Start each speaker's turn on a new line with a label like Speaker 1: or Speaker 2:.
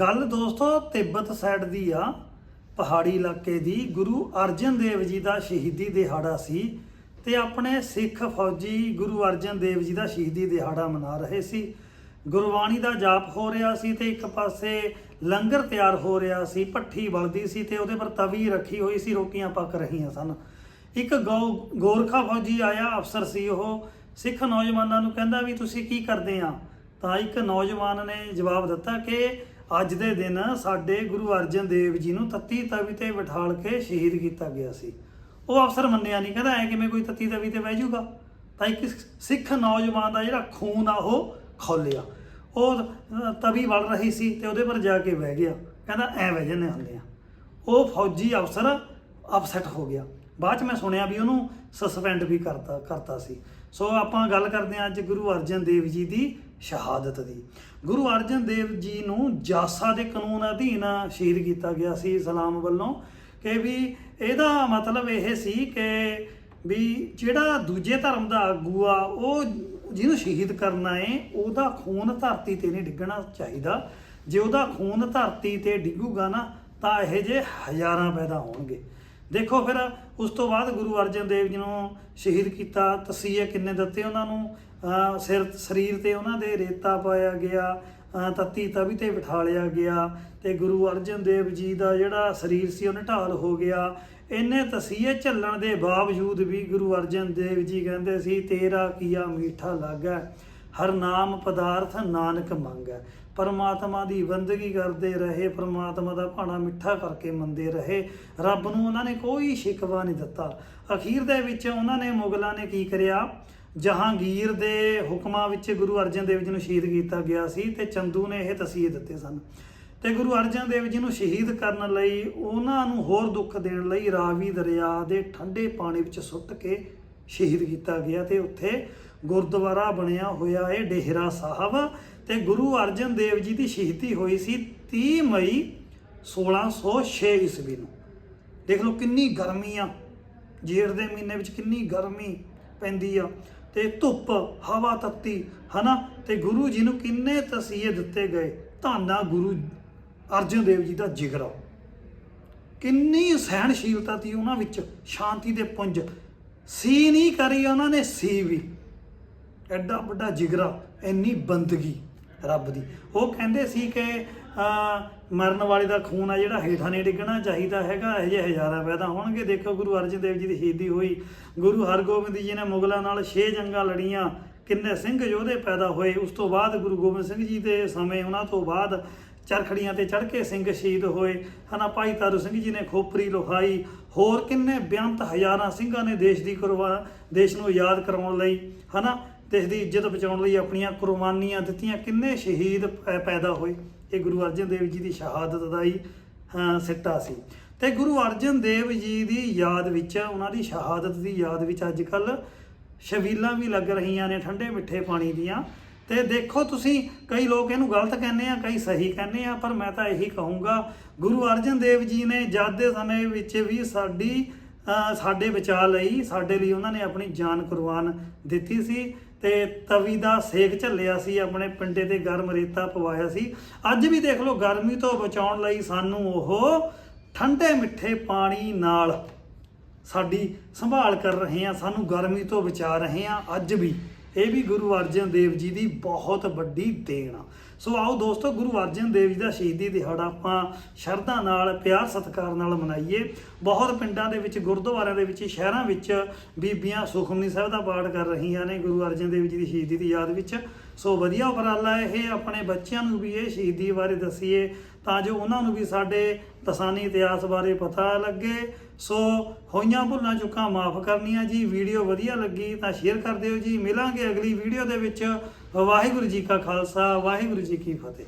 Speaker 1: ਗੱਲ ਦੋਸਤੋ ਤਿੱਬਤ ਸਾਈਡ ਦੀ ਆ। ਪਹਾੜੀ ਇਲਾਕੇ ਦੀ। ਗੁਰੂ ਅਰਜਨ ਦੇਵ ਜੀ ਦਾ ਸ਼ਹੀਦੀ ਦਿਹਾੜਾ ਸੀ ਤੇ ਆਪਣੇ ਸਿੱਖ ਫੌਜੀ ਗੁਰੂ ਅਰਜਨ ਦੇਵ ਜੀ ਦਾ ਸ਼ਹੀਦੀ ਦਿਹਾੜਾ ਮਨਾ ਰਹੇ ਸੀ। ਗੁਰਬਾਣੀ ਦਾ ਜਾਪ ਹੋ ਰਿਹਾ ਸੀ ਤੇ ਇੱਕ ਪਾਸੇ ਲੰਗਰ ਤਿਆਰ ਹੋ ਰਿਹਾ ਸੀ, ਭੱਠੀ ਬਲਦੀ ਸੀ ਤੇ ਉਹਦੇ ਪਰ ਤਵੀ ਰੱਖੀ ਹੋਈ ਸੀ, ਰੋਟੀਆਂ ਪੱਕ ਰਹੀਆਂ ਸਨ। ਇੱਕ ਗੋ- ਗੋਰਖਾ ਫੌਜੀ ਆਇਆ, ਅਫਸਰ ਸੀ ਉਹ। ਸਿੱਖ ਨੌਜਵਾਨਾਂ ਨੂੰ ਕਹਿੰਦਾ ਵੀ ਤੁਸੀਂ ਕੀ ਕਰਦੇ ਆ? ਤਾਂ ਇੱਕ ਨੌਜਵਾਨ ਨੇ ਜਵਾਬ ਦਿੱਤਾ ਕਿ ਅੱਜ ਦੇ ਦਿਨ ਸਾਡੇ ਗੁਰੂ ਅਰਜਨ ਦੇਵ ਜੀ ਨੂੰ ਤੱਤੀ ਤਵੀ ਤੇ ਬਿਠਾਲ ਕੇ ਸ਼ਹੀਦ ਕੀਤਾ ਗਿਆ ਸੀ। ਉਹ ਅਫਸਰ ਮੰਨਿਆ ਨਹੀਂ ਕਹਿੰਦਾ ਐ ਕਿਵੇਂ ਕੋਈ ਤੱਤੀ ਤਵੀ ਤੇ ਬਹਿ ਜਾਊਗਾ? ਤਾਂ ਇੱਕ ਸਿੱਖ ਨੌਜਵਾਨ ਦਾ ਜਿਹੜਾ ਖੂਨ ਆ, ਉਹ ਖੋਲਿਆ। ਉਹ ਤਵੀ ਵਲ ਰਹੀ ਸੀ ਤੇ ਉਹਦੇ ਪਰ ਜਾ ਕੇ ਬਹਿ ਗਿਆ। ਕਹਿੰਦਾ ਐ ਬਹਿ ਜੰਨੇ ਹੁੰਦੇ ਆ। ਉਹ ਫੌਜੀ ਅਫਸਰ ਅਪਸੈਟ ਹੋ ਗਿਆ। ਬਾਅਦ ਚ ਮੈਂ ਸੁਣਿਆ ਵੀ ਉਹਨੂੰ ਸਸਪੈਂਡ ਵੀ ਕਰਤਾ ਕਰਤਾ ਸੀ। ਸੋ ਆਪਾਂ ਗੱਲ ਕਰਦੇ ਹਾਂ ਅੱਜ ਗੁਰੂ ਅਰਜਨ ਦੇਵ ਜੀ ਦੀ ਸ਼ਹਾਦਤ ਦੀ। ਗੁਰੂ ਅਰਜਨ ਦੇਵ ਜੀ ਨੂੰ ਜਾਸਾ ਦੇ ਕਾਨੂੰਨ ਅਧੀਨ ਸ਼ਹੀਦ ਕੀਤਾ ਗਿਆ ਸੀ ਇਸਲਾਮ ਵੱਲੋਂ ਕਿ ਵੀ ਇਹਦਾ ਮਤਲਬ ਇਹ ਸੀ ਕਿ ਵੀ ਜਿਹੜਾ ਦੂਜੇ ਧਰਮ ਦਾ ਆਗੂ ਆ, ਉਹ ਜਿਹਨੂੰ ਸ਼ਹੀਦ ਕਰਨਾ ਏ, ਉਹਦਾ ਖੂਨ ਧਰਤੀ ਤੇ ਨਹੀਂ ਡਿੱਗਣਾ ਚਾਹੀਦਾ। ਜੇ ਉਹਦਾ ਖੂਨ ਧਰਤੀ ਤੇ ਡਿੱਗੂਗਾ ਨਾ, ਤਾਂ ਇਹ ਜੇ ਹਜ਼ਾਰਾਂ ਪੈਦਾ ਹੋਣਗੇ। ਦੇਖੋ ਫਿਰ ਉਸ ਤੋਂ ਬਾਅਦ ਗੁਰੂ ਅਰਜਨ ਦੇਵ ਜੀ ਨੂੰ ਸ਼ਹੀਦ ਕੀਤਾ, ਤਸੀਹੇ ਕਿੰਨੇ ਦਿੱਤੇ ਉਹਨਾਂ ਨੂੰ ਸਿਰ, ਸਰੀਰ ਤੇ ਉਹਨਾਂ ਦੇ ਰੇਤਾ ਪਾਇਆ ਗਿਆ, ਅਹ ਤੱਤੀ ਤਵੀ ਤੇ ਬਿਠਾਲਿਆ ਗਿਆ ਤੇ ਗੁਰੂ ਅਰਜਨ ਦੇਵ ਜੀ ਦਾ ਜਿਹੜਾ ਸਰੀਰ ਸੀ ਉਹ ਨਿਢਾਲ ਹੋ ਗਿਆ। ਇੰਨੇ ਤਸੀਹੇ ਝੱਲਣ ਦੇ ਬਾਵਜੂਦ ਵੀ ਗੁਰੂ ਅਰਜਨ ਦੇਵ ਜੀ ਕਹਿੰਦੇ ਸੀ, ਤੇਰਾ ਕੀਆ ਮੀਠਾ ਲਾਗਾ, ਹਰ ਨਾਮ ਪਦਾਰਥ ਨਾਨਕ ਮੰਗੈ। ਪਰਮਾਤਮਾ ਦੀ ਬੰਦਗੀ ਕਰਦੇ ਰਹੇ, ਪਰਮਾਤਮਾ ਦਾ ਭਾਣਾ ਮਿੱਠਾ ਕਰਕੇ ਮੰਦੇ ਰਹੇ। ਰੱਬ ਨੂੰ ਉਹਨਾਂ ਨੇ ਕੋਈ ਸ਼ਿਕਵਾ ਨਹੀਂ ਦਿੱਤਾ। ਅਖੀਰ ਦੇ ਵਿੱਚ ਉਹਨਾਂ ਨੇ ਮੁਗਲਾਂ ਨੇ ਕੀ ਕਰਿਆ? ਜਹਾਂਗੀਰ ਦੇ ਹੁਕਮਾਂ ਵਿੱਚ ਗੁਰੂ ਅਰਜਨ ਦੇਵ ਜੀ ਨੂੰ ਸ਼ਹੀਦ ਕੀਤਾ ਗਿਆ ਸੀ ਤੇ ਚੰਦੂ ਨੇ ਇਹ ਤਸੀਹੇ ਦਿੱਤੇ ਸਨ। ਤੇ ਗੁਰੂ ਅਰਜਨ ਦੇਵ ਜੀ ਨੂੰ ਸ਼ਹੀਦ ਕਰਨ ਲਈ ਉਹਨਾਂ ਨੂੰ ਹੋਰ ਦੁੱਖ ਦੇਣ ਲਈ ਰਾਵੀ ਦਰਿਆ ਦੇ ਠੰਡੇ ਪਾਣੀ ਵਿੱਚ ਸੁੱਟ ਕੇ ਸ਼ਹੀਦ ਕੀਤਾ ਗਿਆ ਤੇ ਉੱਥੇ ਗੁਰਦੁਆਰਾ ਬਣਿਆ ਹੋਇਆ ਹੈ ਡੇਹਰਾ ਸਾਹਿਬ ਤੇ ਗੁਰੂ ਅਰਜਨ ਦੇਵ ਜੀ ਦੀ ਸ਼ਹੀਦੀ ਹੋਈ ਸੀ 30 ਮਈ 1606 ਈਸਵੀ ਨੂੰ। ਦੇਖ ਲਓ ਕਿੰਨੀ ਗਰਮੀ ਆ। ਜੇਠ ਦੇ ਮਹੀਨੇ ਵਿੱਚ ਕਿੰਨੀ ਗਰਮੀ ਪੈਂਦੀ ਆ ਤੇ ਧੁੱਪ, ਹਵਾ ਤੱਤੀ, ਹਨਾ? ਤੇ ਗੁਰੂ ਜੀ ਨੂੰ ਕਿੰਨੇ ਤਸੀਹੇ ਦਿੱਤੇ ਗਏ? ਧੰਨਾ ਗੁਰੂ ਅਰਜਨ ਦੇਵ ਜੀ ਦਾ ਜਿਗਰਾ ਕਿੰਨੀ ਸਹਿਣਸ਼ੀਲਤਾ ਸੀ ਉਹਨਾਂ ਵਿੱਚ, ਸ਼ਾਂਤੀ ਦੇ ਪੁੰਜ। ਸੀ ਨਹੀਂ ਕਰੀ, ਉਹਨਾਂ ਨੇ ਸੀ ਵੀ। ਐਡਾ ਵੱਡਾ ਜਿਗਰਾ, ਇੰਨੀ ਬੰਦਗੀ ਰੱਬ ਦੀ। ਉਹ ਕਹਿੰਦੇ ਸੀ ਕਿ ਮਰਨ ਵਾਲੇ ਦਾ ਖੂਨ ਆ ਜਿਹੜਾ ਹੇਠਾਂ ਨਹੀਂ ਡਿੱਗਣਾ ਚਾਹੀਦਾ ਹੈਗਾ, ਇਹ ਜਿਹੇ ਹਜ਼ਾਰਾਂ ਪੈਦਾ ਹੋਣਗੇ। ਦੇਖੋ, ਗੁਰੂ ਅਰਜਨ ਦੇਵ ਜੀ ਦੀ ਸ਼ਹੀਦੀ ਹੋਈ। ਗੁਰੂ ਹਰਗੋਬਿੰਦ ਜੀ ਨੇ ਮੁਗਲਾਂ ਨਾਲ 6 ਜੰਗਾਂ ਲੜੀਆਂ। ਕਿੰਨੇ ਸਿੰਘ ਯੋਧੇ ਪੈਦਾ ਹੋਏ। ਉਸ ਤੋਂ ਬਾਅਦ ਗੁਰੂ ਗੋਬਿੰਦ ਸਿੰਘ ਜੀ ਦੇ ਸਮੇਂ, ਉਹਨਾਂ ਤੋਂ ਬਾਅਦ ਚਰਖੜੀਆਂ ਤੇ ਚੜ੍ਹ ਕੇ ਸਿੰਘ ਸ਼ਹੀਦ ਹੋਏ। ਹਨਾ, ਭਾਈ ਤਾਰੂ ਸਿੰਘ ਜੀ ਨੇ ਖੋਪਰੀ ਲੋਹਾਈ। ਹੋਰ ਕਿੰਨੇ ਬੇਅੰਤ ਹਜ਼ਾਰਾਂ ਸਿੰਘਾਂ ਨੇ ਦੇਸ਼ ਦੀ ਕੁਰਬਾਨ ਦੇਸ਼ ਨੂੰ ਯਾਦ ਕਰਾਉਣ ਲਈ, ਹਨਾ? ਦੇਸ਼ ਦੀ ਇੱਜ਼ਤ ਬਚਾਉਣ ਲਈ ਆਪਣੀਆਂ ਕੁਰਬਾਨੀਆਂ ਦਿੱਤੀਆਂ, ਕਿੰਨੇ ਸ਼ਹੀਦ ਪੈ- ਪੈਦਾ ਹੋਏ? ਇਹ ਗੁਰੂ ਅਰਜਨ ਦੇਵ ਜੀ ਦੀ ਸ਼ਹਾਦਤ ਦਾ ਹੀ ਸਿੱਟਾ ਸੀ। ਤੇ ਗੁਰੂ ਅਰਜਨ ਦੇਵ ਜੀ ਦੀ ਯਾਦ ਵਿੱਚ, ਉਹਨਾਂ ਦੀ ਸ਼ਹਾਦਤ ਦੀ ਯਾਦ ਵਿੱਚ ਅੱਜ ਕੱਲ ਛਬੀਲਾਂ ਵੀ ਲੱਗ ਰਹੀਆਂ ਨੇ, ਠੰਡੇ ਮਿੱਠੇ ਪਾਣੀ ਦੀਆਂ। ਤੇ ਦੇਖੋ ਤੁਸੀਂ, ਕਈ ਲੋਕ ਇਹਨੂੰ ਗਲਤ ਕਹਿੰਦੇ ਆ, ਕਈ ਸਹੀ ਕਹਿੰਦੇ ਆ, ਪਰ ਮੈਂ ਤਾਂ ਇਹੀ ਕਹੂੰਗਾ, ਗੁਰੂ ਅਰਜਨ ਦੇਵ ਜੀ ਨੇ ਜਦ ਦੇ ਸਮੇਂ ਵਿੱਚ ਵੀ ਸਾਡੀ ਸਾਡੇ ਬਚਾਅ ਲਈ, ਸਾਡੇ ਲਈ ਉਹਨਾਂ ਨੇ ਆਪਣੀ ਜਾਨ ਕੁਰਬਾਨ ਦਿੱਤੀ ਸੀ ਤੇ ਤਵੀ ਦਾ ਸੇਕ ਝੱਲਿਆ ਸੀ, ਆਪਣੇ ਪਿੰਡੇ ਤੇ ਗਰਮ ਰੇਤਾ ਪਵਾਇਆ ਸੀ। ਅੱਜ ਵੀ ਦੇਖ ਲਓ, ਗਰਮੀ ਤੋਂ ਬਚਾਉਣ ਲਈ ਸਾਨੂੰ ਉਹ ਠੰਡੇ ਮਿੱਠੇ ਪਾਣੀ ਨਾਲ ਸਾਡੀ ਸੰਭਾਲ ਕਰ ਰਹੇ ਆ, ਸਾਨੂੰ ਗਰਮੀ ਤੋਂ ਬਚਾ ਰਹੇ ਆ, ਅੱਜ ਵੀ। ਇਹ ਵੀ ਗੁਰੂ ਅਰਜਨ ਦੇਵ ਜੀ ਦੀ ਬਹੁਤ ਵੱਡੀ ਦੇਣ ਆ। ਸੋ ਆਓ ਦੋਸਤੋ, ਗੁਰੂ ਅਰਜਨ ਦੇਵ ਜੀ ਦਾ ਸ਼ਹੀਦੀ ਦਿਹਾੜਾ ਆਪਾਂ ਸ਼ਰਧਾ ਨਾਲ, ਪਿਆਰ ਸਤਿਕਾਰ ਨਾਲ ਮਨਾਈਏ। ਬਹੁਤ ਪਿੰਡਾਂ ਦੇ ਵਿੱਚ, ਗੁਰਦੁਆਰਿਆਂ ਦੇ ਵਿੱਚ, ਸ਼ਹਿਰਾਂ ਵਿੱਚ ਬੀਬੀਆਂ ਸੁਖਮਨੀ ਸਾਹਿਬ ਦਾ ਪਾਠ ਕਰ ਰਹੀਆਂ ਨੇ ਗੁਰੂ ਅਰਜਨ ਦੇਵ ਜੀ ਦੀ ਸ਼ਹੀਦੀ ਦੀ ਯਾਦ ਵਿੱਚ। ਸੋ ਵਧੀਆ ਉਪਰਾਲਾ ਇਹ ਆਪਣੇ ਬੱਚਿਆਂ ਨੂੰ ਵੀ ਇਹ ਸ਼ਹੀਦੀ ਬਾਰੇ ਦਸੀਏ ਤਾਂ ਜੋ ਉਹਨਾਂ ਨੂੰ ਵੀ ਸਾਡੇ ਦਸਾਨੀ ਇਤਿਹਾਸ ਬਾਰੇ ਪਤਾ ਲੱਗੇ। ਸੋ ਹੋਈਆਂ ਭੁੱਲਾਂ ਚੁੱਕਾਂ ਮਾਫ ਕਰਨੀਆਂ ਜੀ, ਵੀਡੀਓ ਵਧੀਆ ਲੱਗੀ ਤਾਂ ਸ਼ੇਅਰ ਕਰ ਦਿਓ ਜੀ। ਮਿਲਾਂਗੇ ਅਗਲੀ ਵੀਡੀਓ ਦੇ ਵਿੱਚ। ਵਾਹਿਗੁਰੂ ਜੀ ਕਾ ਖਾਲਸਾ, ਵਾਹਿਗੁਰੂ ਜੀ ਕੀ ਫਤਿਹ।